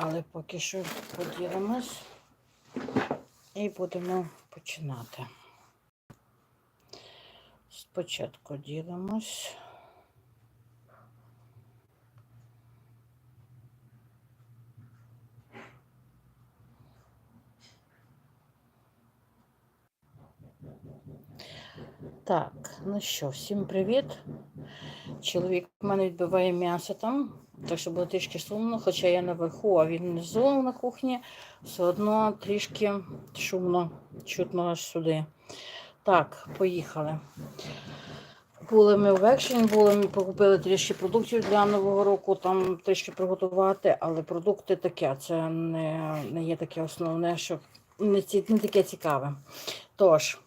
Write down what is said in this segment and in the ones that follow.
Але поки що поділимось і будемо починати. Спочатку ділимось. Так, ну що, всім привіт. Чоловік в мене відбиває м'ясо там, так що було трішки сумно, хоча я наверху, а він внизу на кухні, все одно трішки шумно, чутно аж сюди. Так, поїхали. Були ми в екшені, були ми покупили трішки продуктів для Нового року, там трішки приготувати, але продукти таке, це не, не є таке основне, що не, ці, не таке цікаве. Тож,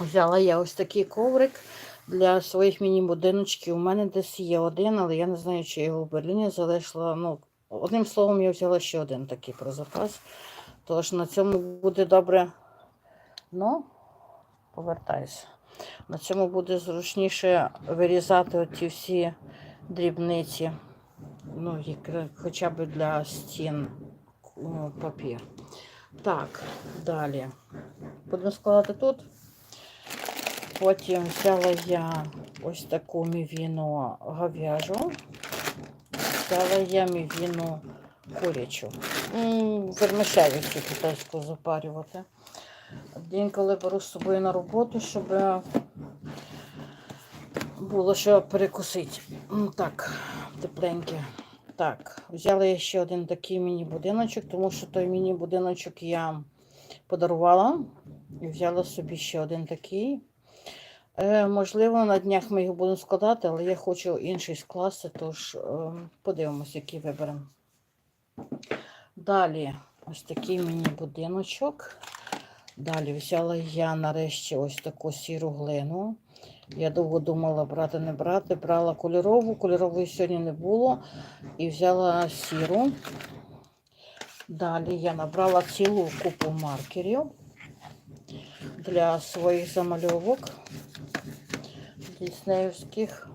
взяла я ось такий коврик для своїх міні-будиночків. У мене десь є один, але я не знаю, чи його в Берліні залишила. Ну, одним словом, я взяла ще один такий про запас. Тож на цьому буде добре. Ну, повертайся. На цьому буде зручніше вирізати оті всі дрібниці, ну, як, хоча б для стін ну, папір. Так, далі. Будемо складати тут. Потім взяла я ось таку мівіну говяжу. Взяла я мівіну курячу. М, цю китайську запарювати. День, коли беру з собою на роботу, щоб було що перекусити. Так, тепленьке. Так, взяла я ще один такий міні-будиночок, тому що той міні-будиночок я подарувала і взяла собі ще один такий. Е, можливо, на днях ми його будемо складати, але я хочу інший скласти, тож е, подивимось, який виберемо. Далі ось такий міні-будиночок. Далі взяла я нарешті ось таку сіру глину. Я довго думала брати, не брати. Брала кольорову, кольорової сьогодні не було. І взяла сіру. Далі я набрала цілу купу маркерів для своїх замальовок діснеївських.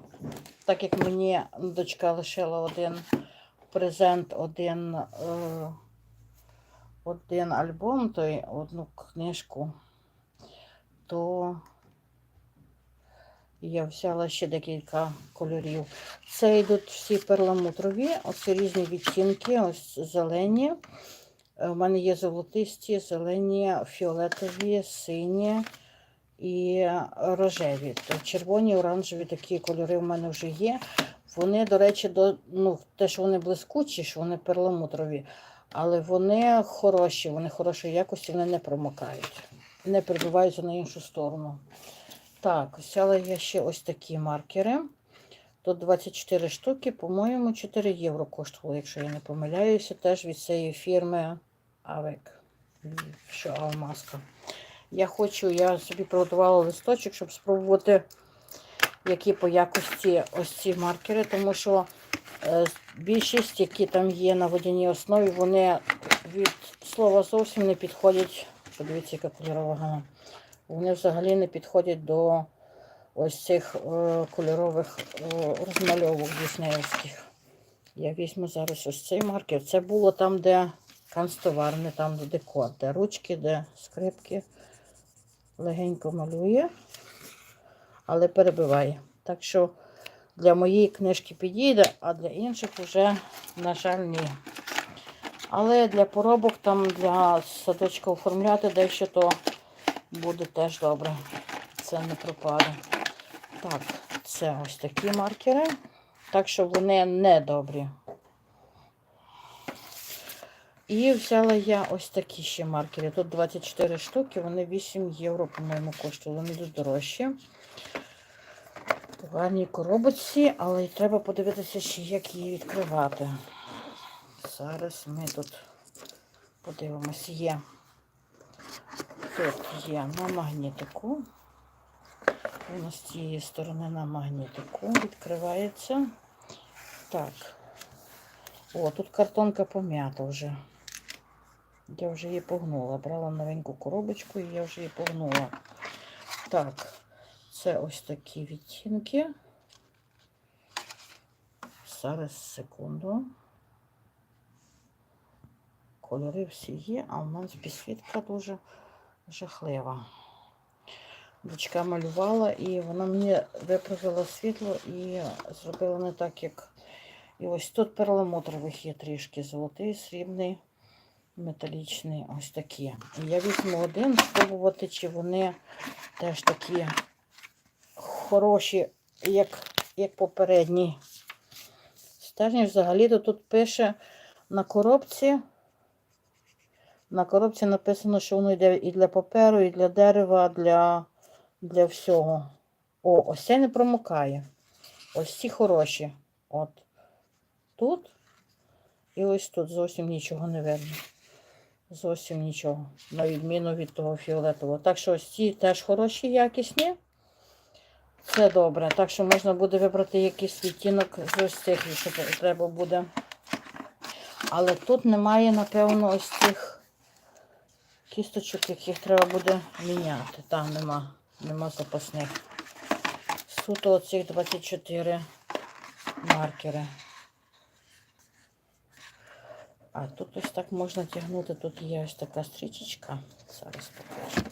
Так як мені дочка лишила один презент, один, е, один альбом, той одну книжку, то я взяла ще декілька кольорів. Це йдуть всі перламутрові, оці різні відтінки, ось зелені. Е, У мене є золотисті, зелені, фіолетові, сині і рожеві. То червоні, оранжеві такі кольори в мене вже є. Вони, до речі, до, ну, те, що вони блискучі, що вони перламутрові, але вони хороші, вони хорошої якості, вони не промокають, не прибиваються на іншу сторону. Так, взяла я ще ось такі маркери. Тут 24 штуки, по-моєму, 4 євро коштували, якщо я не помиляюся, теж від цієї фірми Avec, що Алмаска. Я хочу, я собі приготувала листочок, щоб спробувати, які по якості ось ці маркери, тому що е, більшість, які там є на водяній основі, вони від слова зовсім не підходять. Подивіться, яка кольорова гама. Вони взагалі не підходять до ось цих е, кольорових е, розмальовок діснеївських. Я візьму зараз ось цей маркер. Це було там, де канцтовар, не там, де декор, де ручки, де скрипки. Легенько малює, але перебиває. Так що для моєї книжки підійде, а для інших вже, на жаль, ні. Але для поробок, там для садочка оформляти дещо, то буде теж добре. Це не пропаде. Так, це ось такі маркери. Так що вони не добрі. І взяла я ось такі ще маркери. Тут 24 штуки, вони 8 євро, по-моєму, коштували. Вони тут дорожчі. В коробочці, але треба подивитися, ще як її відкривати. Зараз ми тут подивимось, є. Тут є на магнітику. Воно з цієї сторони на магнітику відкривається. Так. О, тут картонка пом'ята вже. Я вже її погнула. Брала новеньку коробочку і я вже її погнула. Так, це ось такі відтінки. Зараз секунду. Кольори всі є, а у нас підсвітка дуже жахлива. Дочка малювала і вона мені виправила світло і зробила не так, як. І ось тут перламутрових є трішки золотий, срібний, металічний, ось такі. Я візьму один, спробувати, чи вони теж такі хороші, як, як попередні. Стержні взагалі-то тут пише на коробці. На коробці написано, що воно йде і для паперу, і для дерева, для, для всього. О, ось це не промокає. Ось ці хороші. От. Тут. І ось тут зовсім нічого не видно. Зовсім нічого. На відміну від того фіолетового. Так що ось ці теж хороші, якісні. Це добре. Так що можна буде вибрати якийсь відтінок з ось цих, якщо треба буде. Але тут немає, напевно, ось цих кісточок, яких треба буде міняти. Там нема, нема запасних. Суто оцих 24 маркери. А тут ось так можна тягнути. Тут є ось така стрічечка. Зараз покажу.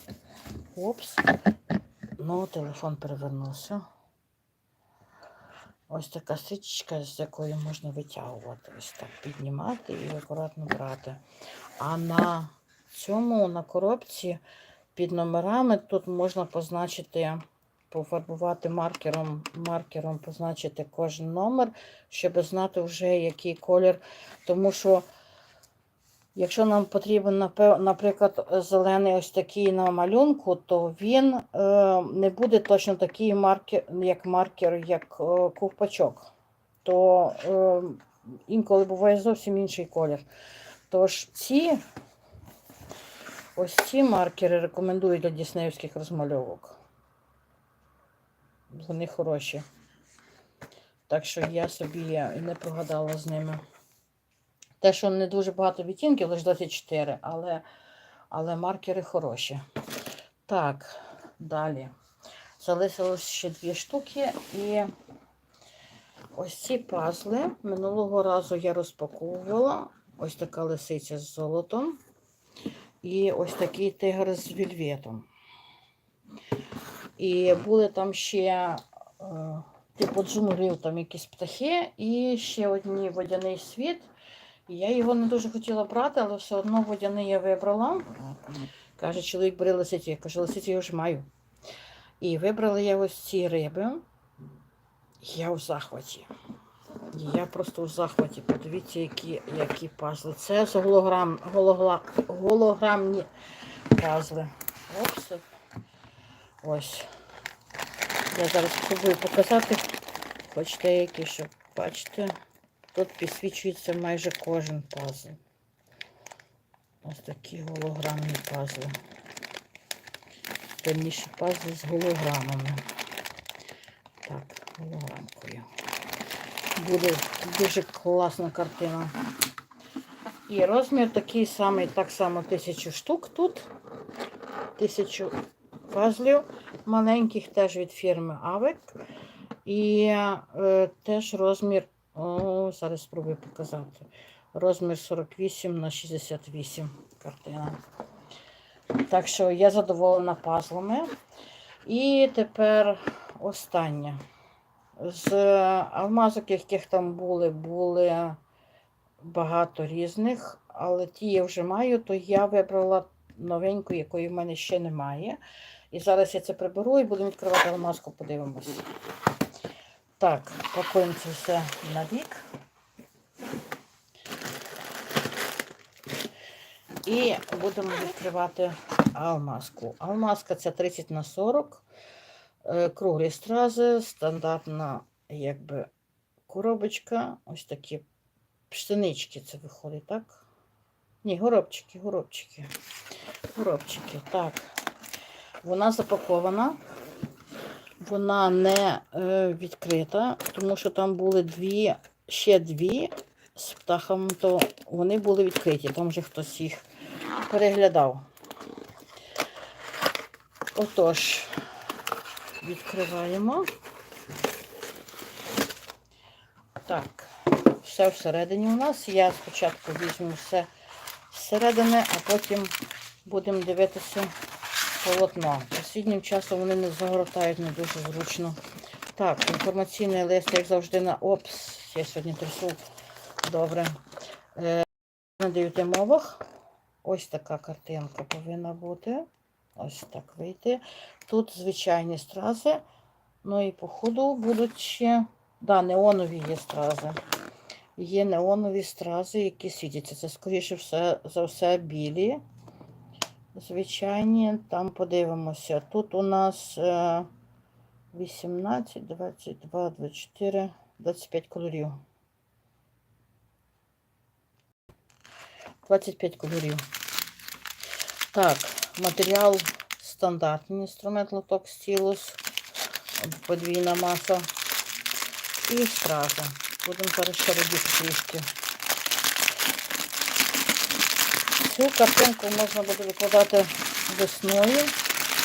Опс. Ну, телефон перевернувся. Ось така стрічечка, з якої можна витягувати. Ось так піднімати і акуратно брати. А на цьому, на коробці під номерами тут можна позначити, пофарбувати маркером, маркером позначити кожен номер, щоб знати вже який колір. Тому що Якщо нам потрібен, наприклад, зелений ось такий на малюнку, то він е, не буде точно такий маркер, як маркер, як е, ковпачок. То е, інколи буває зовсім інший колір. Тож ці ось ці маркери рекомендую для діснеївських розмальовок. Вони хороші. Так що я собі і не прогадала з ними. Те, що не дуже багато відтінків, лише 24, але, але маркери хороші. Так, далі. Залишилось ще дві штуки. І ось ці пазли. Минулого разу я розпаковувала. Ось така лисиця з золотом. І ось такий тигр з вільветом. І були там ще е, типу джунглів, там якісь птахи, і ще одні водяний світ. Я його не дуже хотіла брати, але все одно водяний я вибрала. Каже, чоловік бери лисицю. Я кажу, лисицю я вже маю. І вибрала я ось ці риби. Я в захваті. Я просто в захваті. Подивіться, які, які пазли. Це з голограм, гологла, голограмні пазли. Опс. Ось. Я зараз спробую показати, хоч деякі, щоб бачите. Тут підсвічується майже кожен пазл. Ось такі голограмні пазли. Темніші пазли з голограмами. Так, голограмкою. Буде дуже класна картина. І розмір такий самий, так само тисячу штук тут. Тисячу пазлів маленьких теж від фірми Авек. І е, теж розмір о, зараз спробую показати. Розмір 48 на 68 картина. Так що я задоволена пазлами. І тепер останнє. З алмазок, яких там були, були багато різних, але ті я вже маю, то я вибрала новеньку, якої в мене ще немає. І зараз я це приберу і буду відкривати алмазку, подивимось. Так, пакуємо це все на бік. І будемо відкривати алмазку. Алмазка це 30 на 40, е, круглі стрази, стандартна якби коробочка. Ось такі пшенички це виходить, так? Ні, горобчики, горобчики. Горобчики, так. Вона запакована. Вона не е, відкрита, тому що там були дві, ще дві з птахом, то вони були відкриті. Там вже хтось їх переглядав. Отож, відкриваємо. Так, все всередині у нас. Я спочатку візьму все зсередини, а потім будемо дивитися полотно. Останнім часом вони не загортають не дуже зручно. Так, інформаційний лист, як завжди, на опс. Я сьогодні трясу. Добре. Е, на дев'яти мовах. Ось така картинка повинна бути. Ось так вийти. Тут звичайні стрази. Ну і по ходу будуть ще. Да, неонові є стрази. Є неонові стрази, які світяться. Це, скоріше все, за все, білі. Звичайні, там подивимося. Тут у нас е, 18, 22, 24, 25 кольорів. 25 кольорів. Так, матеріал стандартний інструмент лоток стілус, подвійна маса і стража. Будемо робити трішки. Цю картинку можна буде викладати весною,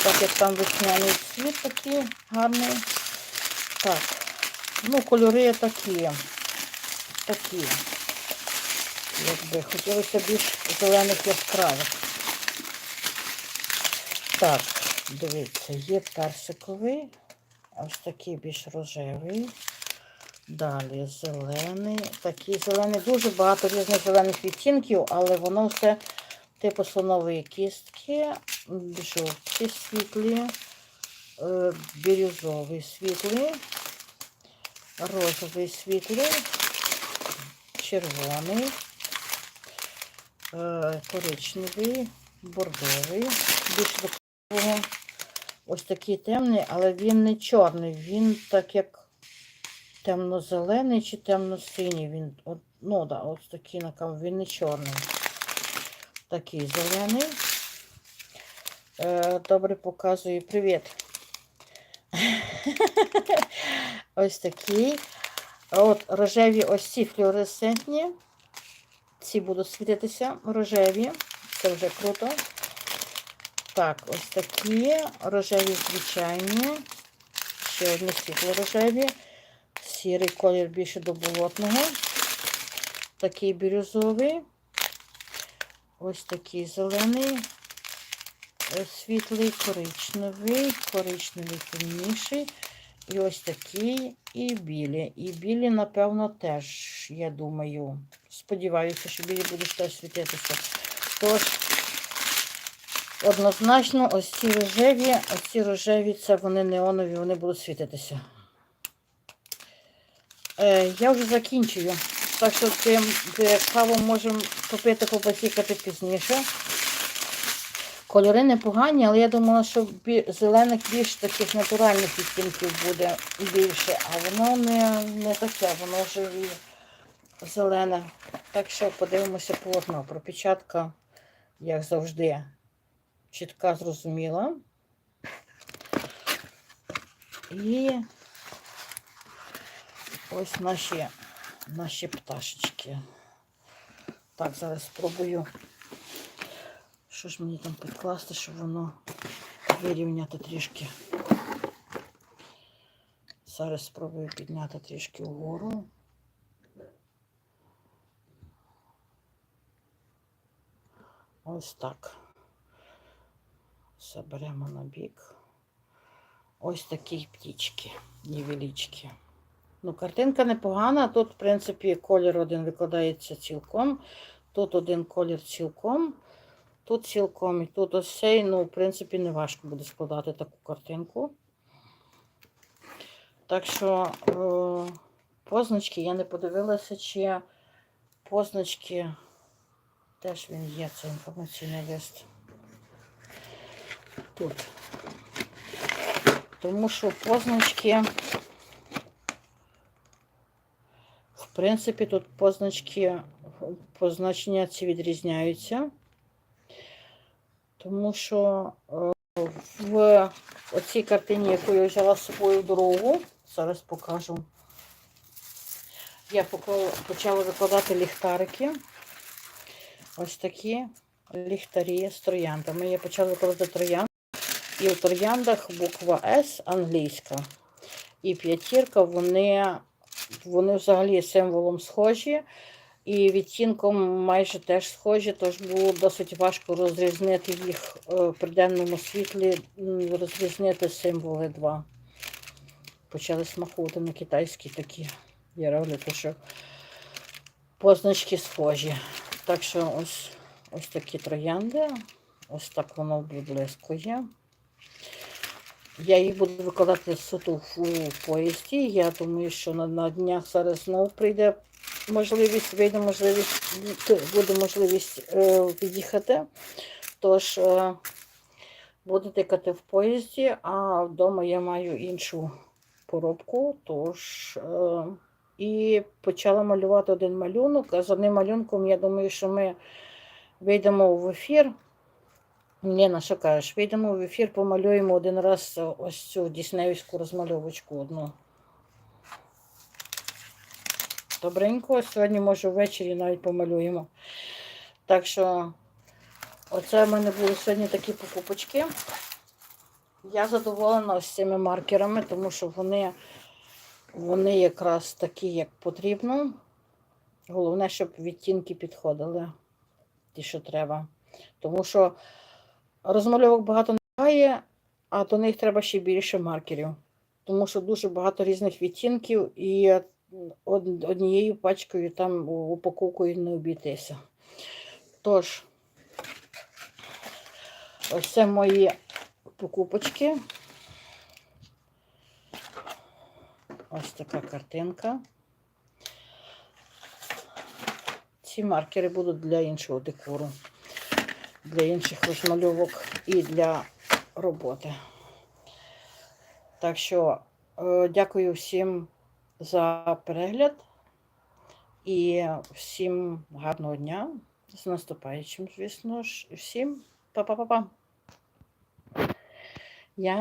так як там весняний цвіт такий гарний. Так, ну кольори такі. Такі. Якби хотілося більш зелених яскравих. Так, дивіться, є персиковий, ось такий більш рожевий. Далі зелений. Такий зелений, дуже багато різних зелених відтінків, але воно все типу слонової кістки, жовті світлі, е, бірюзовий світлий, розовий світлий, червоний, е, коричневий, бордовий, більш такого. Ось такий темний, але він не чорний, він так як темно-зелений чи темно-синій. Він, от, ну да, ось такий на кам- він не чорний. Такий зелений. Е, добре показую. Привіт. ось такий. От рожеві ось ці флюоресцентні. Ці будуть світитися рожеві. Це вже круто. Так, ось такі рожеві звичайні. Ще одні світло рожеві. Сірий колір більше до болотного. Такий бірюзовий. Ось такий зелений, е, світлий, коричневий, коричневий темніший. І ось такий і білі. І білі, напевно, теж, я думаю. Сподіваюся, що білі будуть теж світитися. Тож, однозначно, ось ці рожеві, ось ці рожеві, це вони неонові, вони будуть світитися. Е, я вже закінчую. Так що цим каву можемо попити, побасікати пізніше. Кольори непогані, але я думала, що зелених більш таких натуральних відтінків буде більше, а воно не, не таке, воно вже зелене. Так що подивимося полотно. Пропечатка, як завжди, чітка, зрозуміла. І ось наші, наші пташечки. Так, зараз спробую. Що ж мені там підкласти, щоб воно вирівняти трішки. Зараз спробую підняти трішки вгору. Ось так. Заберемо на бік. Ось такі птічки, невеличкі. Ну, картинка непогана. Тут, в принципі, колір один викладається цілком. Тут один колір цілком. Тут цілком і тут ось цей, ну, в принципі, не важко буде складати таку картинку. Так що е, позначки я не подивилася, чи позначки теж він є, це інформаційний лист. Тут. Тому що позначки, в принципі, тут позначки, позначення ці відрізняються. Тому що е, в оцій картині, яку я взяла з собою дорогу, зараз покажу. Я почала викладати ліхтарики. Ось такі ліхтарі з трояндами. Я почала викладати троянд. І в трояндах буква С англійська. І п'ятірка, вони, вони взагалі символом схожі. І відтінком майже теж схожі, тож було досить важко розрізнити їх е, при денному світлі, розрізнити символи два. Почали смахувати на китайські такі. Я роблю, що позначки схожі. Так що ось, ось такі троянди. Ось так воно блискує. Я їх буду викладати суто в, поїзді. Я думаю, що на, на днях зараз знову прийде можливість, вийде можливість, буде можливість е, від'їхати. Тож е, буду тикати в поїзді, а вдома я маю іншу поробку. Тож е, і почала малювати один малюнок. З одним малюнком, я думаю, що ми вийдемо в ефір. Лена, що кажеш? Вийдемо в ефір, помалюємо один раз ось цю діснеївську розмальовочку одну. Добренько, сьогодні, може, ввечері навіть помалюємо. Так що, оце в мене були сьогодні такі покупочки. Я задоволена ось цими маркерами, тому що вони, вони якраз такі, як потрібно. Головне, щоб відтінки підходили, ті, що треба. Тому що розмальовок багато немає, а до них треба ще більше маркерів. Тому що дуже багато різних відтінків і однією пачкою там упаковкою не обійтися. Тож, ось це мої покупочки. Ось така картинка. Ці маркери будуть для іншого декору, для інших розмальовок і для роботи. Так що е, дякую всім за перегляд і всім гарного дня. З наступаючим, звісно ж. Всім па-па-па-па. Я